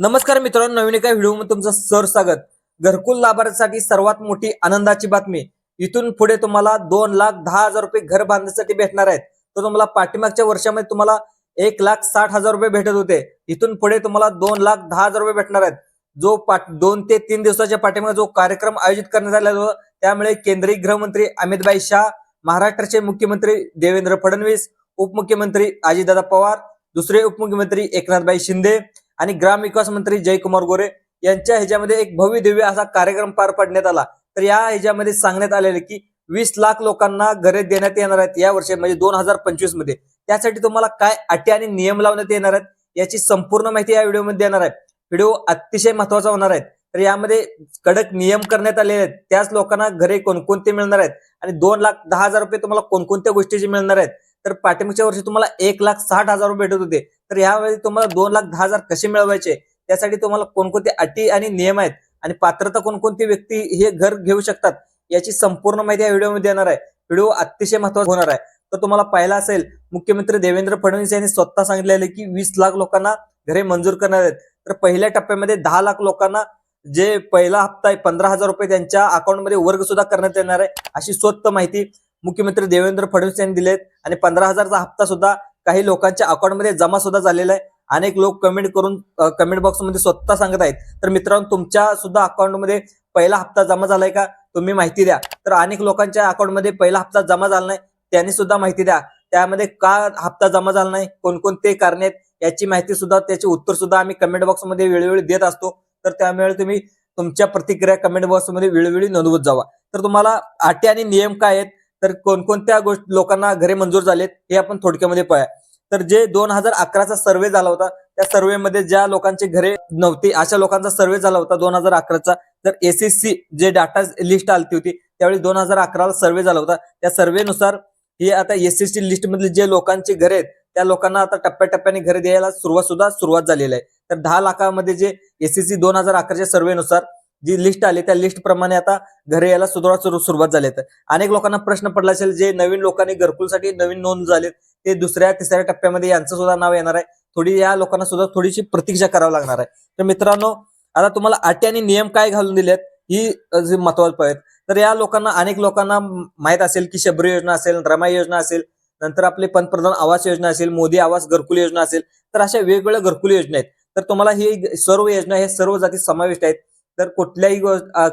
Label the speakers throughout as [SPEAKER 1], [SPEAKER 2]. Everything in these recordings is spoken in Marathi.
[SPEAKER 1] नमस्कार मित्रांनो नवीन एका व्हिडिओमध्ये तुमचं सर स्वागत. घरकुल लाभार्थीसाठी सर्वात मोठी आनंदाची बातमी. इथून पुढे तुम्हाला दोन लाख दहा हजार रुपये घर बांधण्यासाठी भेटणार आहेत. तर तुम्हाला पाठीमागच्या वर्षामध्ये तुम्हाला एक लाख साठ हजार रुपये भेटत होते. इथून पुढे तुम्हाला दोन लाख दहा हजार रुपये भेटणार आहेत. जो पाठ दोन ते तीन दिवसाच्या पाठीमागे जो कार्यक्रम आयोजित करण्यात आला होता त्यामुळे केंद्रीय गृहमंत्री अमितभाई शाह महाराष्ट्राचे मुख्यमंत्री देवेंद्र फडणवीस उपमुख्यमंत्री अजितदादा पवार दुसरे उपमुख्यमंत्री एकनाथभाई शिंदे आणि ग्रामविकास मंत्री जयकुमार गोरे यांच्या ह्याच्यामध्ये एक भव्य दिव्य असा कार्यक्रम पार पाडण्यात आला. तर या ह्याच्यामध्ये सांगण्यात आलेलं की वीस लाख लोकांना घरे देण्यात येणार आहेत या वर्षी म्हणजे दोन हजार पंचवीसमध्ये. त्यासाठी तुम्हाला काय अटी आणि नियम लावण्यात येणार आहेत याची संपूर्ण माहिती या व्हिडिओमध्ये देणार आहे. व्हिडिओ अतिशय महत्त्वाचा होणार आहे. तर यामध्ये कडक नियम करण्यात आलेले आहेत. त्याच लोकांना घरे कोणकोणते मिळणार आहेत? आणि दोन लाख दहा हजार रुपये तुम्हाला कोणकोणत्या गोष्टीचे मिळणार आहेत? तर पाठीमागच्या वर्षी तुम्हाला एक लाख साठ हजार रुपये भेटत होते. तर यावेळी तुम्हाला दोन लाख दहा हजार कसे मिळवायचे? त्यासाठी तुम्हाला कोणकोणते अटी आणि नियम आहेत? आणि पात्रता कोणकोणती व्यक्ती हे घर घेऊ शकतात? याची संपूर्ण माहिती या व्हिडिओमध्ये देणार आहे. व्हिडिओ अतिशय महत्त्वाचा होणार आहे. तर तुम्हाला पाहिला असेल मुख्यमंत्री देवेंद्र फडणवीस यांनी स्वतः सांगितलेलं की वीस लाख लोकांना घरे मंजूर करणार आहेत. तर पहिल्या टप्प्यामध्ये दहा लाख लोकांना जे पहिला हप्ता आहे पंधरा हजार रुपये त्यांच्या अकाउंटमध्ये वर्ग सुद्धा करण्यात येणार आहे अशी स्वस्त माहिती मुख्यमंत्री देवेंद्र फडणवीस यांनी दिलेत. आणि पंधरा हजारचा हप्ता सुद्धा काही लोकांच्या अकाउंटमध्ये जमा सुद्धा झालेला आहे. अनेक लोक कमेंट करून कमेंट बॉक्समध्ये स्वतः सांगत आहेत. तर मित्रांनो तुमच्या सुद्धा अकाउंटमध्ये पहिला हप्ता जमा झालाय का? तुम्ही माहिती द्या. तर अनेक लोकांच्या अकाउंटमध्ये पहिला हप्ता जमा झाला नाही त्यांनी सुद्धा माहिती द्या. त्यामध्ये का हप्ता जमा झाला नाही कोणकोणते कारणे आहेत याची माहिती सुद्धा त्याचे उत्तर सुद्धा आम्ही कमेंट बॉक्समध्ये वेळोवेळी देत असतो. तर त्यामुळे तुम्ही तुमच्या प्रतिक्रिया कमेंट बॉक्समध्ये वेळोवेळी नोंदवत जावा. तर तुम्हाला अटी आणि नियम काय आहेत? तर कोणकोणत्या गोष्टी लोकांना घरे मंजूर झालेत हे आपण थोडक्यामध्ये पाहूया. तर जे दोन हजार अकराचा सर्वे झाला होता त्या सर्व्हेमध्ये ज्या लोकांची घरे नव्हती अशा लोकांचा सर्वे झाला होता दोन हजार अकराचा. तर एसएससी जे डाटा लिस्ट आलती होती त्यावेळी दोन हजार अकराला सर्वे झाला होता. त्या सर्वेनुसार हे आता एसएससी लिस्ट मधले जे लोकांचे घरे आहेत त्या लोकांना आता टप्प्याटप्प्याने घरे द्यायला सुरुवात सुद्धा सुरुवात झालेली आहे. तर दहा लाखामध्ये जे एसएससी दोन हजार अकराच्या सर्वेनुसार जी लिस्ट आली त्या लिस्ट प्रमाणे आता घरे यायला सुरुवात सुरु- सुरुवात झाली अनेक लोकांना प्रश्न पडला असेल जे नवीन लोकांनी घरकुलसाठी नवीन नोंद झालेत ते दुसऱ्या तिसऱ्या टप्प्यामध्ये यांचं सुद्धा नाव येणार आहे. थोडी या लोकांना सुद्धा थोडीशी प्रतीक्षा करावी लागणार आहे. तर मित्रांनो आता तुम्हाला अटी आणि नियम काय घालून दिलेत ही महत्वाचं आहेत तर या लोकांना अनेक लोकांना माहीत असेल की शबरी योजना असेल रमाई योजना असेल नंतर आपले पंतप्रधान आवास योजना असेल मोदी आवास घरकुल योजना असेल तर अशा वेगवेगळ्या घरकुल योजना आहेत. तर तुम्हाला ही सर्व योजना हे सर्व जाती समाविष्ट आहेत. तर कुठल्याही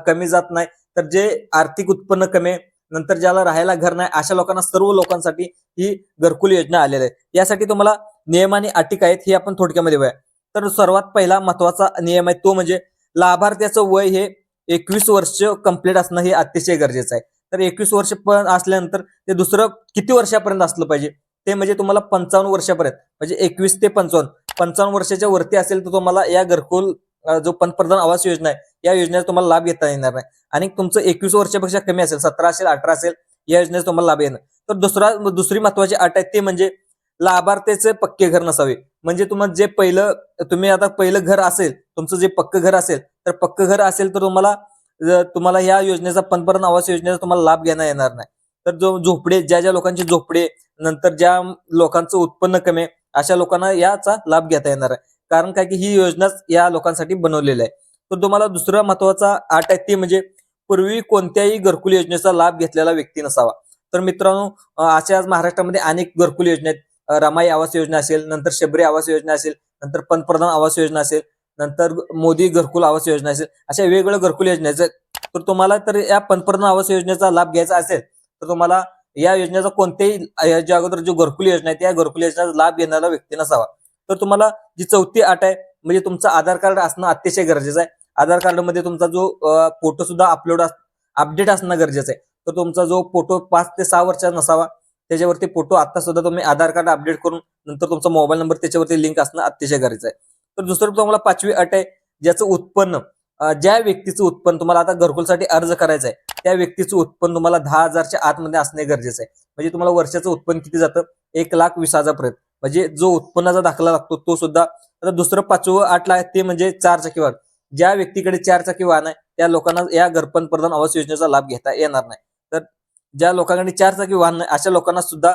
[SPEAKER 1] कमी जात नाही तर जे आर्थिक उत्पन्न कमी नंतर ज्याला राहायला घर नाही अशा लोकांना सर्व लोकांसाठी ही घरकुल योजना आलेली आहे. यासाठी तुम्हाला नियम आणि अटी काय आहेत हे आपण थोडक्यामध्ये बघूया. तर सर्वात पहिला महत्त्वाचा नियम आहे तो म्हणजे लाभार्थ्याचं वय हे एकवीस वर्ष कंप्लीट असणं हे अतिशय गरजेचं आहे. तर एकवीस वर्ष असल्यानंतर ते दुसरं किती वर्षापर्यंत असलं पाहिजे? ते म्हणजे तुम्हाला पंचावन्न वर्षापर्यंत म्हणजे एकवीस ते पंचावन्न. पंचावन्न वर्षाच्या वरती असेल तर तुम्हाला या घरकुल जो पंतप्रधान आवास योजना आहे या योजनेचा तुम्हाला लाभ घेता येणार नाही. आणि तुमचं एकवीस वर्षापेक्षा कमी असेल सतरा असेल अठरा असेल या योजनेचा तुम्हाला लाभ येणार. तर दुसरा दुसरी महत्वाची अट आहे ते म्हणजे लाभार्थ्याचे पक्के घर नसावे. म्हणजे तुम्हाला जे पहिलं तुम्ही आता पहिलं घर असेल तुमचं जे पक्क घर असेल तर पक्क घर असेल तर तुम्हाला तुम्हाला या योजनेचा पंतप्रधान आवास योजनेचा तुम्हाला लाभ घेता येणार नाही. तर जो झोपडे ज्या ज्या लोकांचे झोपडे नंतर ज्या लोकांचं उत्पन्न कमी आहे, अशा लोकांना याचा लाभ घेता येणार आहे. कारण काय की ही योजनाच या लोकांसाठी बनवलेली आहे. तर तुम्हाला दुसरा महत्त्वाचा आठ आहे ती म्हणजे पूर्वी कोणत्याही घरकुल योजनेचा लाभ घेतलेला व्यक्ती नसावा. तर मित्रांनो अशा आज महाराष्ट्रामध्ये अनेक घरकुल योजना आहेत. रमाई आवास योजना असेल नंतर शबरी आवास योजना असेल नंतर पंतप्रधान आवास योजना असेल नंतर मोदी घरकुल आवास योजना असेल अशा वेगवेगळ्या घरकुल योजना आहेत. तर तुम्हाला तर या पंतप्रधान आवास योजनेचा लाभ घ्यायचा असेल तर तुम्हाला या योजनेचा कोणत्याही याच्या अगोदर जो घरकुल योजना आहे त्या घरकुल योजनेचा लाभ घेणारा व्यक्ती नसावा. तर तुम्हाला जी चौथी अट आहे म्हणजे तुमचं आधार कार्ड असणं अतिशय गरजेचं आहे. आधार कार्डमध्ये तुमचा जो फोटो सुद्धा अपलोड अपडेट असणं गरजेचं आहे. तर तुमचा जो फोटो पाच ते सहा वर्षाचा नसावा त्याच्यावरती फोटो आता सुद्धा तुम्ही आधार कार्ड अपडेट करून नंतर तुमचा मोबाईल नंबर त्याच्यावरती लिंक असणं अतिशय गरजेचं आहे. तर दुसरं तुम्हाला पाचवी अट आहे ज्याचं उत्पन्न ज्या व्यक्तीचं उत्पन्न तुम्हाला आता घरकुलसाठी अर्ज करायचा आहे त्या व्यक्तीचं उत्पन्न तुम्हाला दहा हजारच्या आतमध्ये असणे गरजेचं आहे. म्हणजे तुम्हाला वर्षाचं उत्पन्न किती जातं? एक लाख वीस हजारपर्यंत. म्हणजे जो उत्पन्नाचा दाखला लागतो तो सुद्धा आता दुसरं पाचवं आठला आहे ते म्हणजे चार चाकी वाहन ज्या व्यक्तीकडे चार चाकी वाहन आहे त्या लोकांना या घरपण प्रधान आवास योजनेचा लाभ घेता येणार नाही. तर ज्या लोकांकडे चार चाकी वाहन नाही अशा लोकांना सुद्धा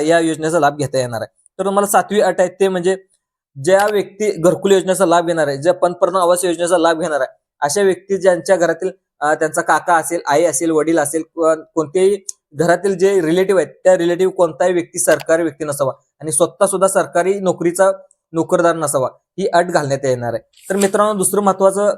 [SPEAKER 1] या योजनेचा लाभ घेता येणार आहे. तर तुम्हाला सातवी अट आहे ते म्हणजे ज्या व्यक्ती घरकुल योजनेचा लाभ घेणार आहे ज्या पंतप्रधान आवास योजनेचा लाभ घेणार आहे अशा व्यक्ती ज्यांच्या घरातील त्यांचा काका असेल आई असेल वडील असेल कोणतेही घरातील जे रिलेटिव्ह आहेत त्या रिलेटिव्ह कोणताही व्यक्ती सरकारी व्यक्ती नसावा. आणि स्वतः सुद्धा सरकारी नोकरीचा नोकरदार नसावा ही अट घालण्यात येणार आहे. तर मित्रांनो दुसरं महत्वाचं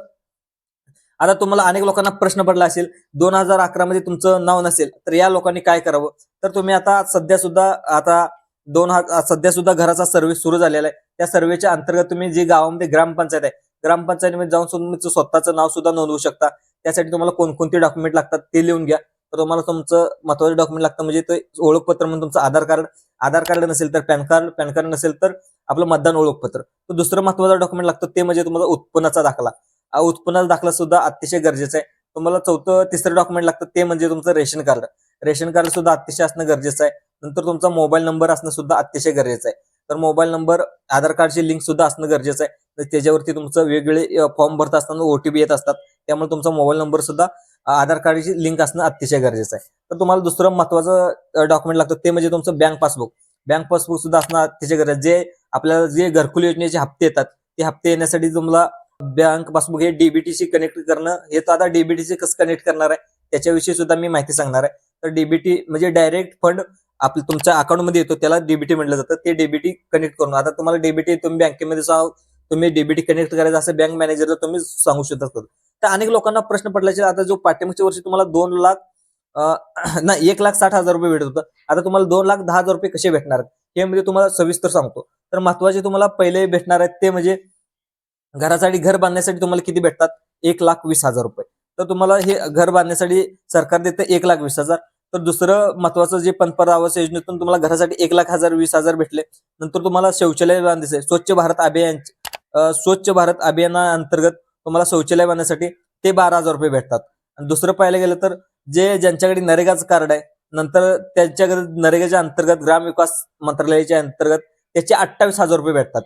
[SPEAKER 1] आता तुम्हाला अनेक लोकांना प्रश्न पडला असेल दोन हजार अकरा मध्ये तुमचं नाव नसेल तर या लोकांनी काय करावं? तर तुम्ही आता सध्या सुद्धा आता दोन हजार सध्या सुद्धा घराचा सर्व्हे सुरू झालेला आहे. त्या सर्व्हेच्या अंतर्गत तुम्ही जे गावामध्ये ग्रामपंचायत आहे ग्रामपंचायतीमध्ये जाऊन तुमचं स्वतःचं नाव सुद्धा नोंदवू शकता. त्यासाठी तुम्हाला कोणकोणते डॉक्युमेंट लागतात ते लिहून घ्या. तर तुम्हाला तुमचं महत्त्वाचे डॉक्युमेंट लागतं. म्हणजे ते ओळखपत्र म्हणून तुमचं आधार कार्ड आधार कार्ड नसेल तर पॅन कार्ड पॅन कार्ड नसेल तर आपलं मतदान ओळखपत्र. तर दुसरं महत्वाचं डॉक्युमेंट लागतं ते म्हणजे तुम्हाला उत्पन्नाचा दाखला. उत्पन्नाचा दाखला सुद्धा अतिशय गरजेचा आहे. तुम्हाला चौथं तिसरं डॉक्युमेंट लागतं ते म्हणजे तुमचं रेशन कार्ड. रेशन कार्ड सुद्धा अतिशय असणं गरजेचं आहे. नंतर तुमचा मोबाईल नंबर असणं सुद्धा अतिशय गरजेचं आहे. तर मोबाईल नंबर आधार कार्डची लिंक सुद्धा असणं गरजेचं आहे. तर त्याच्यावरती तुमचं वेगवेगळे फॉर्म भरत असताना ओटीपी येत असतात. त्यामुळे तुमचा मोबाईल नंबर सुद्धा आधार कार्डची लिंक असणं अतिशय गरजेचं आहे. तर तुम्हाला दुसरं महत्वाचं डॉक्युमेंट लागतं ते म्हणजे तुमचं बँक पासबुक बँक पासबुक सुद्धा असणं अतिशय गरजेचं जे आपल्याला जे घरकुल योजनेचे हप्ते येतात ते हप्ते येण्यासाठी तुम्हाला बँक पासबुक हे डीबीटीशी कनेक्ट करणं हे तर आता डीबीटीशी कसं कनेक्ट करणार आहे त्याच्याविषयी सुद्धा मी माहिती सांगणार आहे. तर डीबीटी म्हणजे डायरेक्ट फंड आपलं तुमच्या अकाउंटमध्ये येतो त्याला डीबीटी म्हटलं जातं. ते डीबीटी कनेक्ट करून आता तुम्हाला डीबीटी तुम्ही बँकेमध्ये जाऊ तुम्ही डीबीटी कनेक्ट करायचं असं बँक मॅनेजरला तुम्ही सांगू शकता तर अनेक लोकांना प्रश्न पडल्याचे आता जो पाठ्यमागच्या वर्षी तुम्हाला दोन लाख नाही एक लाख साठ हजार रुपये भेटत होतं. आता तुम्हाला दोन लाख दहा हजार रुपये कसे भेटणार? हे म्हणजे तुम्हाला सविस्तर सांगतो. तर महत्त्वाचे तुम्हाला पहिले भेटणार आहेत ते म्हणजे घरासाठी घर बांधण्यासाठी तुम्हाला किती भेटतात? एक लाख वीस हजार रुपये. तर तुम्हाला हे घर बांधण्यासाठी सरकार देतं एक लाख वीस हजार. तर दुसरं महत्वाचं जे पंतप्रधान आवास योजनेतून तुम्हाला घरासाठी एक लाख हजार वीस हजार भेटले. नंतर तुम्हाला शौचालय बांधायचे स्वच्छ भारत अभियान स्वच्छ भारत अभियाना अंतर्गत तुम्हाला शौचालय बांधण्यासाठी ते बारा हजार रुपये भेटतात. आणि दुसरं पाहायला गेलं तर जे ज्यांच्याकडे नरेगाचं कार्ड आहे नंतर त्यांच्याकडे नरेगाच्या अंतर्गत ग्राम विकास मंत्रालयाच्या अंतर्गत त्याचे अठ्ठावीस हजार रुपये भेटतात.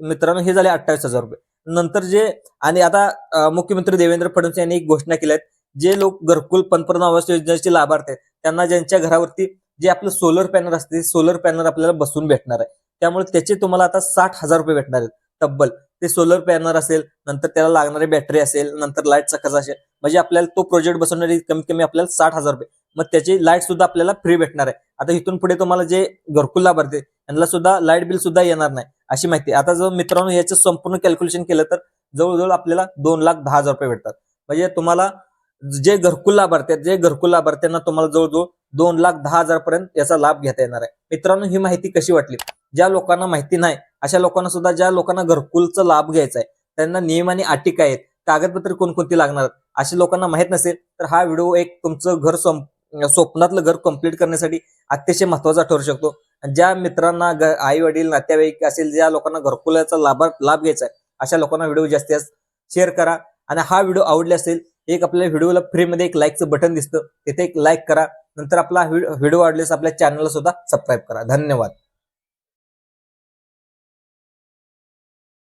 [SPEAKER 1] मित्रांनो हे झाले अठ्ठावीस हजार रुपये. नंतर जे आणि आता मुख्यमंत्री देवेंद्र फडणवीस यांनी एक घोषणा केल्या आहेत जे लोक घरकुल पंतप्रधान आवास योजनेचे लाभार्थी आहेत त्यांना ज्यांच्या घरावरती जे आपलं सोलर पॅनल असते सोलर पॅनल आपल्याला बसून भेटणार आहे. त्यामुळे त्याचे तुम्हाला आता साठ हजार रुपये भेटणार आहेत तब्बल. ते सोलर पॅनल असेल नंतर त्याला लागणारी बॅटरी असेल नंतर लाईटचा खर्च असेल. म्हणजे आपल्याला तो प्रोजेक्ट बसवणारी कमीत कमी आपल्याला साठ हजार रुपये. मग त्याची लाइट सुद्धा आपल्याला फ्री भेटणार आहे. आता इथून पुढे तुम्हाला जे घरकुल लाभार्थी यांना त्यांना सुद्धा लाइट बिल सुद्धा येणार नाही अशी माहिती आता जर मित्रांनो याचं संपूर्ण कॅल्क्युलेशन केलं तर जवळजवळ आपल्याला दोन लाख दहा हजार रुपये भेटतात. म्हणजे तुम्हाला जे घरकुल लाभार्थी आहेत जे घरकुल लाभार्थ्यांना तुम्हाला जवळजवळ दोन लाख दहा हजार पर्यंत याचा लाभ घेता येणार आहे. मित्रांनो ही माहिती कशी वाटली? ज्या लोकांना माहिती नाही अशा लोकांना सुद्धा ज्या लोकांना घरकुलचा लाभ घ्यायचा आहे त्यांना नियम आणि अटी काय आहेत. कागदपत्र कोणकोणती लागणार? अशा लोकांना माहीत नसेल तर हा व्हिडिओ एक तुमचं घर सं- स्वप्नातलं घर कंप्लीट करण्यासाठी अतिशय महत्त्वाचा ठरू शकतो. ज्या मित्रांना आई वडील नातेवाईक असेल ज्या लोकांना घरकुलाचा लाभ लाभ घ्यायचा आहे अशा लोकांना व्हिडिओ जास्तीत जास्त शेअर करा. आणि हा व्हिडिओ आवडले असेल एक आपल्या व्हिडिओला फ्रीमध्ये एक लाईकचं बटन दिसतं तिथे एक लाईक करा. नंतर आपला व्हिडिओ आवडल्यास आपल्या चॅनलला सुद्धा सबस्क्राईब करा. धन्यवाद.